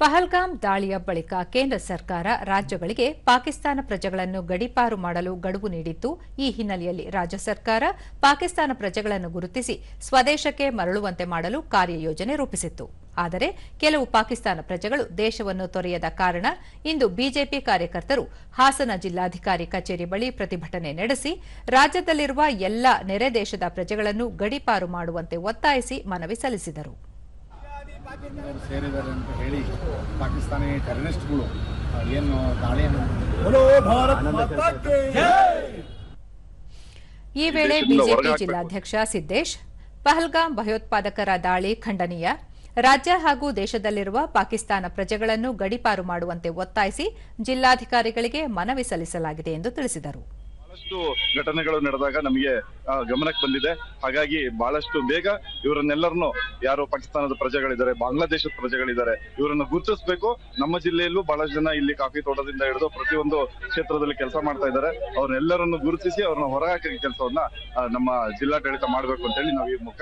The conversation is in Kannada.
ಪಹಲ್ಗಾಮ್ ದಾಳಿಯ ಬಳಿಕ ಕೇಂದ್ರ ಸರ್ಕಾರ ರಾಜ್ಯಗಳಿಗೆ ಪಾಕಿಸ್ತಾನ ಪ್ರಜೆಗಳನ್ನು ಗಡಿಪಾರು ಮಾಡಲು ಗಡುವು ನೀಡಿತ್ತು ಈ ಹಿನ್ನೆಲೆಯಲ್ಲಿ ರಾಜ್ಯ ಸರ್ಕಾರ ಪಾಕಿಸ್ತಾನ ಪ್ರಜೆಗಳನ್ನು ಗುರುತಿಸಿ ಸ್ವದೇಶಕ್ಕೆ ಮರಳುವಂತೆ ಮಾಡಲು ಕಾರ್ಯಯೋಜನೆ ರೂಪಿಸಿತ್ತು. ಆದರೆ ಕೆಲವು ಪಾಕಿಸ್ತಾನ ಪ್ರಜೆಗಳು ದೇಶವನ್ನು ತೊರೆಯದ ಕಾರಣ ಇಂದು ಬಿಜೆಪಿ ಕಾರ್ಯಕರ್ತರು ಹಾಸನ ಜಿಲ್ಲಾಧಿಕಾರಿ ಕಚೇರಿ ಬಳಿ ಪ್ರತಿಭಟನೆ ನಡೆಸಿ, ರಾಜ್ಯದಲ್ಲಿರುವ ಎಲ್ಲ ನೆರೆ ದೇಶದ ಪ್ರಜೆಗಳನ್ನು ಗಡಿಪಾರು ಮಾಡುವಂತೆ ಒತ್ತಾಯಿಸಿ ಮನವಿ ಸಲ್ಲಿಸಿದರು. ಸೇರಿದ್ದಾರೆ ಅಂತ ಹೇಳಿ ಪಾಕಿಸ್ತಾನಿ ಟೆರರಿಸ್ಟ್ಗಳು ಏನು ದಾಳಿಯನ್ನು ಈ ವೇಳೆ ಬಿಜೆಪಿ ಜಿಲ್ಲಾಧ್ಯಕ್ಷ ಸಿದ್ದೇಶ್ ಪಹಲ್ಗಾಮ್ ಭಯೋತ್ಪಾದಕರ ದಾಳಿ ಖಂಡನೀಯ. ರಾಜ್ಯ ಹಾಗೂ ದೇಶದಲ್ಲಿರುವ ಪಾಕಿಸ್ತಾನ ಪ್ರಜೆಗಳನ್ನು ಗಡಿಪಾರು ಮಾಡುವಂತೆ ಒತ್ತಾಯಿಸಿ ಜಿಲ್ಲಾಧಿಕಾರಿಗಳಿಗೆ ಮನವಿ ಸಲ್ಲಿಸಲಾಗಿದೆ ಎಂದು ತಿಳಿಸಿದರು. ಬಹಳಷ್ಟು ಘಟನೆಗಳು ನಡೆದಾಗ ನಮಗೆ ಗಮನಕ್ಕೆ ಬಂದಿದೆ. ಹಾಗಾಗಿ ಬಹಳಷ್ಟು ಬೇಗ ಇವರನ್ನೆಲ್ಲರನ್ನು ಯಾರು ಪಾಕಿಸ್ತಾನದ ಪ್ರಜೆಗಳಿದ್ದಾರೆ, ಬಾಂಗ್ಲಾದೇಶದ ಪ್ರಜೆಗಳಿದ್ದಾರೆ, ಇವರನ್ನು ಗುರುತಿಸಬೇಕು. ನಮ್ಮ ಜಿಲ್ಲೆಯಲ್ಲೂ ಬಹಳಷ್ಟು ಜನ ಇಲ್ಲಿ ಕಾಫಿ ತೋಟದಿಂದ ಹಿಡಿದು ಪ್ರತಿಯೊಂದು ಕ್ಷೇತ್ರದಲ್ಲಿ ಕೆಲಸ ಮಾಡ್ತಾ ಇದ್ದಾರೆ. ಅವ್ರನ್ನೆಲ್ಲರನ್ನು ಗುರುತಿಸಿ ಅವ್ರನ್ನ ಹೊರಹಾಕಿ ಕೆಲಸವನ್ನ ನಮ್ಮ ಜಿಲ್ಲಾಡಳಿತ ಮಾಡಬೇಕು ಅಂತ ಹೇಳಿ ನಾವು ಈ ಮುಖ